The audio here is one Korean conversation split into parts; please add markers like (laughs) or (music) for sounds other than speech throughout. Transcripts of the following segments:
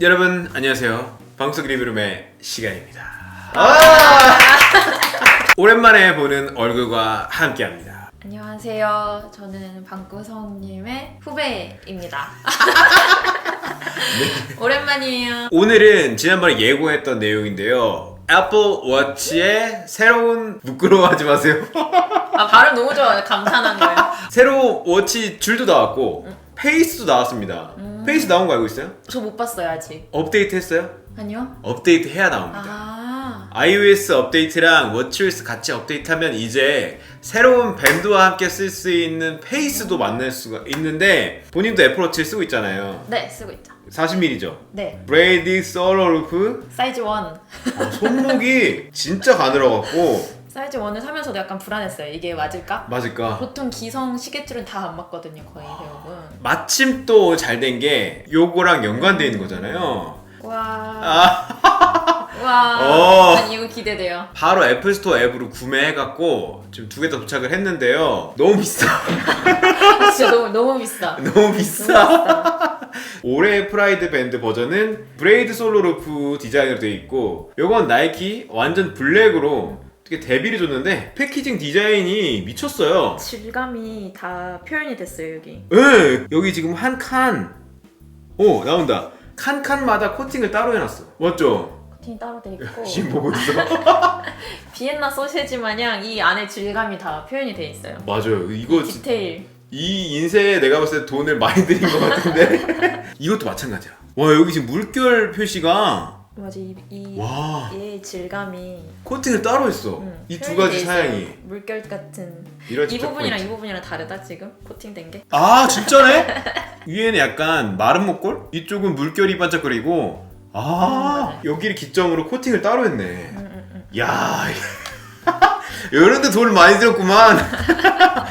여러분 안녕하세요. 방석 리뷰룸의 시간입니다. (laughs) 오랜만에 보는 얼굴과 함께합니다. 안녕하세요. 저는 방구성님의 후배입니다. (laughs) 오랜만이에요. 오늘은 지난번에 예고했던 내용인데요. 애플 워치의 새로운 부끄러워하지 마세요. 아 발음 너무 좋아요. 감탄한 거예요. 새로운 워치 줄도 나왔고 페이스도 나왔습니다. 페이스 나온 거 알고 있어요? 저 못 봤어요 아직. 업데이트 했어요? 아니요. 업데이트 해야 나옵니다. 아 iOS 업데이트랑 워치OS 같이 업데이트하면 이제 새로운 밴드와 함께 쓸 수 있는 페이스도 만날 수가 있는데 본인도 애플워치 쓰고 있잖아요. 네 쓰고 있죠. 40mm죠. 네 브레이디 솔로 루프 사이즈 1 어, 손목이 진짜 가늘어갖고 사이즈 1을 사면서도 약간 불안했어요. 이게 맞을까? 맞을까? 보통 기성 시계줄은 다 안 맞거든요 거의 대부분. 마침 또 잘 된 게 요거랑 연관돼 있는 거잖아요. 와. 아, (laughs) 와. 어. 난 이거 기대돼요. 바로 애플스토어 앱으로 구매해갖고 지금 두개다 도착을 했는데요. 너무 비싸. (laughs) 진짜 너무 너무 비싸. (laughs) 너무 비싸. 비싸. 올해 프라이드 밴드 버전은 브레이드 솔로 루프 디자인으로 되어 있고 요건 나이키 완전 블랙으로 어떻게 데뷔를 줬는데 패키징 디자인이 미쳤어요. 질감이 다 표현이 됐어요 여기. 예, 여기 지금 한 칸. 오, 나온다. 칸 칸마다 코팅을 따로 해놨어. 맞죠? 코팅이 따로 돼 있고. 지금 보고 있어. (laughs) 비엔나 소세지 마냥 이 안에 질감이 다 표현이 돼 있어요. 맞아요. 이거 진- 디테일. 이 인쇄에 내가 봤을 때 돈을 많이 들인 것 같은데 (laughs) 이것도 마찬가지야. 와 여기 지금 물결 표시가 맞아 이, 이, 와이 질감이 코팅을 따로 했어. 음, 이 두 표현이 가지 돼 있어요. 사양이 물결 같은 이런 이 부분이랑 포인트. 이 부분이랑 다르다 지금 코팅된 게. 아 진짜네? (laughs) 위에는 약간 마른 목골, 이쪽은 물결이 반짝거리고 아 여기를 기점으로 코팅을 따로 했네. 음, 음, 음. 야 이런데 돈을 많이 들었구만.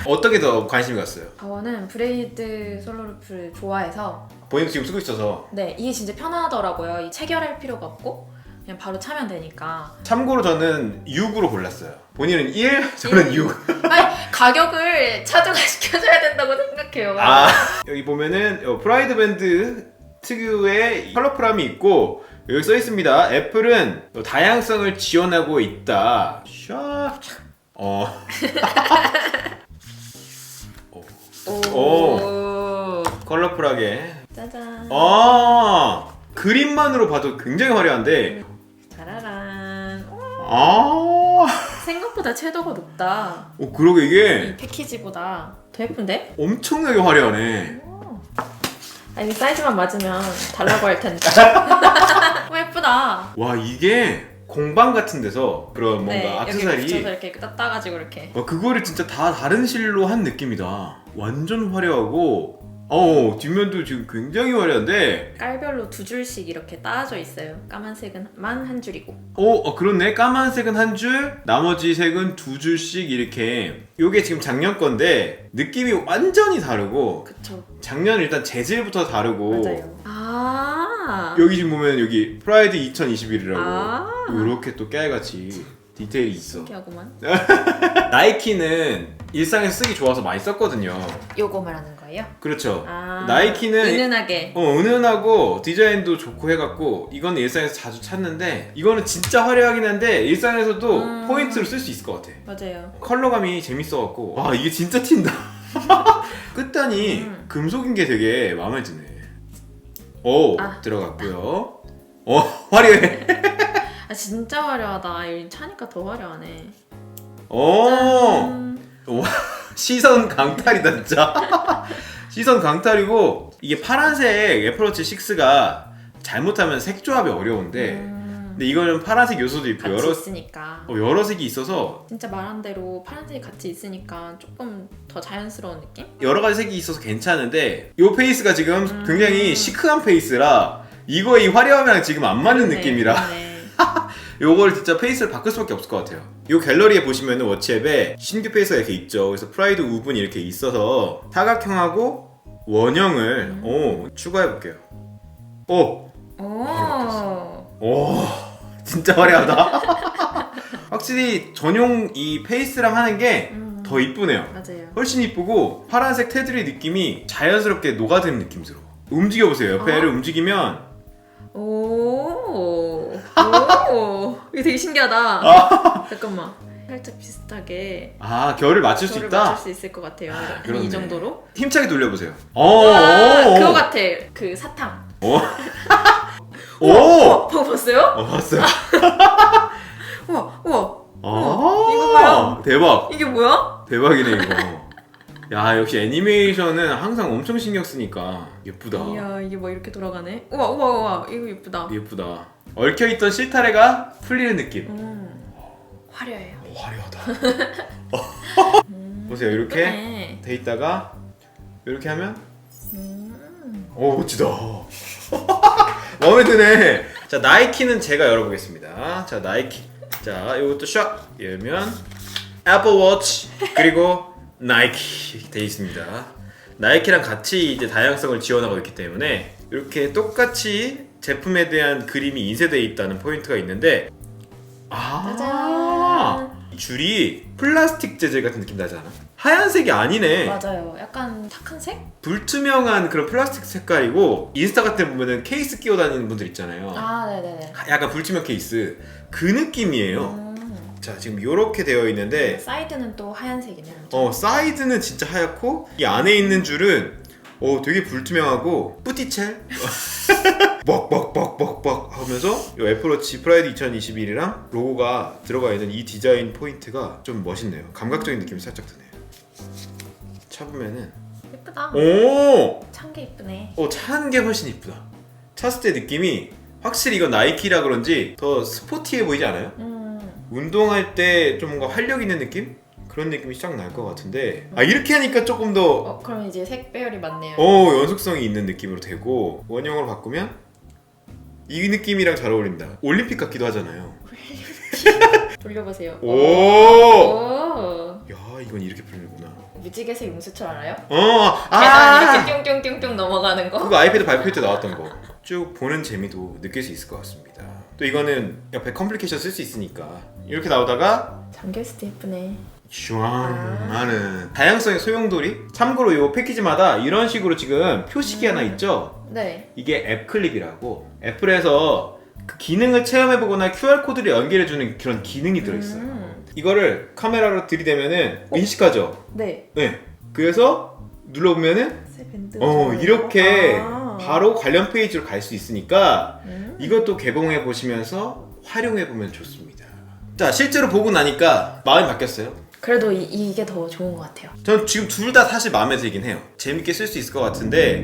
어떤 게더 관심이 갔어요? 저는 브레이드 솔로루프를 좋아해서 본인도 지금 쓰고 있어서 네 이게 진짜 편하더라고요. 이 체결할 필요가 없고 그냥 바로 차면 되니까. 참고로 저는 6으로 골랐어요. 본인은 1, 저는 6. (laughs) 아니 가격을 차등화 시켜줘야 된다고 생각해요. 아 여기 보면은 어, 프라이드 밴드 특유의 컬러풀함이 있고 여기 써 있습니다. 애플은 어, 다양성을 지원하고 있다. 샤. 어. (laughs) 오. 컬러풀하게. 짜잔. 아 그림만으로 봐도 굉장히 화려한데. 짜라란. 오, 아. 생각보다 채도가 높다. 어 그러게 이 이게 패키지보다 더 예쁜데? 엄청나게 화려하네. 아 이게 사이즈만 맞으면 달라고 할 텐데. (laughs) 오 예쁘다. 와 이게 공방 같은 데서 그런 뭔가 네, 여기 액세서리 붙여서 이렇게 따, 따가지고 이렇게. 와, 그거를 진짜 다 다른 실로 한 느낌이다. 완전 화려하고, 어, 뒷면도 지금 굉장히 화려한데, 깔별로 두 줄씩 이렇게 따져 있어요. 까만색은만 한 줄이고. 어, 어, 그렇네. 까만색은 한 줄, 나머지 색은 두 줄씩 이렇게. 요게 지금 작년 건데, 느낌이 완전히 다르고, 그쵸. 작년 일단 재질부터 다르고, 맞아요. 아. 여기 지금 보면 여기 프라이드 2021이라고, 아. 이렇게 또 깨알같이 디테일이 있어. 신기하구만. (laughs) 나이키는 일상에서 쓰기 좋아서 많이 썼거든요. 요거 말하는 거예요? 그렇죠. 아. 나이키는 은은하게. 어, 은은하고 디자인도 좋고 해갖고 이건 일상에서 자주 찾는데 이거는 진짜 화려하긴 한데 일상에서도 음. 포인트로 쓸 수 있을 것 같아 맞아요. 컬러감이 재밌어갖고 와 이게 진짜 튄다 (laughs) 끝단이 음. 금속인 게 되게 마음에 드네 오 아. 들어갔고요 어 (laughs) 화려해 아 진짜 화려하다. 여기 차니까 더 화려하네. 오 짠. (laughs) 시선 강탈이다 진짜 (laughs) 시선 강탈이고 이게 파란색 애플워치 6가 잘못하면 색 조합이 어려운데 음, 근데 이거는 파란색 요소도 있고 같이 여러 있으니까. 어, 여러 색이 있어서 진짜 말한 대로 파란색이 같이 있으니까 조금 더 자연스러운 느낌? 여러 가지 색이 있어서 괜찮은데 이 페이스가 지금 음. 굉장히 시크한 페이스라 이거 이 화려함이랑 지금 안 맞는 네, 느낌이라 네. (laughs) 요걸 진짜 페이스를 바꿀 수밖에 없을 것 같아요 요 갤러리에 보시면은 워치앱에 신규 페이스가 이렇게 있죠 그래서 프라이드 우분이 이렇게 있어서 사각형하고 원형을 음. 오 추가해 볼게요 오! 오. 오 진짜 화려하다. (laughs) 확실히 전용 이 페이스랑 하는 게 음. 이쁘네요. 맞아요. 훨씬 이쁘고 파란색 테두리 느낌이 자연스럽게 녹아드는 느낌스러워. 움직여보세요. 옆에 어? 를 움직이면 오, 오, 이게 되게 신기하다. 아. 잠깐만. 살짝 비슷하게 아 결을 맞출 수 저를 있다. 맞출 수 있을 것 같아요. 아, 이 정도로. 힘차게 돌려보세요. 어, 아, 어, 그거 같아. 그 사탕. 어. (laughs) 오! 오, 방금 봤어요? 어, 봤어요. (laughs) 우와, 우와. 아, 이거 봐요. 대박, 이게 뭐야? 대박이네 이거. (laughs) 야 역시 애니메이션은 항상 엄청 신경 쓰니까 예쁘다. 이야, 이게 뭐 이렇게 돌아가네. 우와, 우와, 우와. 이거 예쁘다. 예쁘다. 얽혀있던 실타래가 풀리는 느낌. 음, 화려해요. 오, 화려하다. (laughs) 보세요 이렇게 네. 돼 있다가 이렇게 하면 음. 오 멋지다. 마음에 드네. 자 나이키는 제가 열어보겠습니다. 자 나이키. 자 이것도 샥 열면 애플 워치 그리고 나이키 돼 있습니다. 나이키랑 같이 이제 다양성을 지원하고 있기 때문에 이렇게 똑같이 제품에 대한 그림이 인쇄되어 있다는 포인트가 있는데 아 짜잔. 이 줄이 플라스틱 재질 같은 느낌 나지 않아? 하얀색이 아니네. 맞아요. 약간 탁한 색? 불투명한 그런 플라스틱 색깔이고 인스타 같은 데 보면은 케이스 끼워 다니는 분들 있잖아요. 아, 네네네. 약간 불투명 케이스 그 느낌이에요. 음. 자 지금 이렇게 되어 있는데 사이드는 또 하얀색이네요. 어 사이드는 진짜 하얗고 이 안에 있는 줄은 어 되게 불투명하고 뿌티첼 뻑뻑뻑뻑뻑 (laughs) 하면서 이 애플워치 프라이드 2021이랑 로고가 들어가 있는 이 디자인 포인트가 좀 멋있네요. 감각적인 느낌이 살짝 드네요. 차보면은 예쁘다. 오 찬 게 예쁘네. 어, 차는 게 훨씬 이쁘다. 찼을 때 느낌이 확실히 이건 나이키라 그런지 더 스포티해 보이지 않아요? 음. 운동할 때 좀 뭔가 활력 있는 느낌? 그런 느낌이 쫙 날 것 같은데 아 이렇게 하니까 조금 더 어, 그럼 이제 색 배열이 맞네요. 어, 연속성이 있는 느낌으로 되고 원형으로 바꾸면 이 느낌이랑 잘 어울린다. 올림픽 같기도 하잖아요. (laughs) 돌려보세요. 오! 오. 야 이건 이렇게 풀리구나. 무지개색 용수철 알아요? 어, 계단 아 이렇게 뿅뿅뿅뿅 넘어가는 거. 그거 아이패드 발표회 때 나왔던 거. 쭉 보는 재미도 느낄 수 있을 것 같습니다. 또 이거는 옆에 컴플리케이션 쓸 수 있으니까 이렇게 나오다가 잠겼을 때 예쁘네. 슈앙하는 다양성의 소용돌이. 참고로 이 패키지마다 이런 식으로 지금 표식이 하나 있죠. 네. 이게 앱 클립이라고 애플에서 그 기능을 체험해보거나 QR 코드를 연결해주는 그런 기능이 들어있어요. 음. 이거를 카메라로 들이대면은 인식하죠. 네. 네. 그래서 눌러보면은 새 밴드. 어 이렇게 아. 바로 관련 페이지로 갈 수 있으니까 음. 이것도 개봉해 보시면서 활용해 보면 좋습니다. 자 실제로 보고 나니까 마음이 바뀌었어요. 그래도 이, 이게 더 좋은 것 같아요. 전 지금 둘 다 사실 마음에 들긴 해요. 재밌게 쓸 수 있을 것 같은데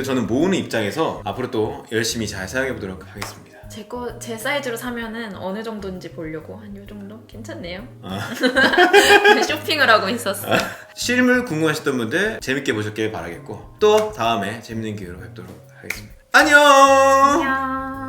그래도 저는 모으는 입장에서 앞으로 또 열심히 잘 사용해 보도록 하겠습니다. 제 거 제 사이즈로 사면은 어느 정도인지 보려고 한 요 정도 괜찮네요. 아. (laughs) 쇼핑을 하고 있었어. (laughs) 실물 궁금하셨던 분들 재밌게 보셨길 바라겠고 또 다음에 재밌는 기회로 뵙도록 하겠습니다. 안녕! 안녕.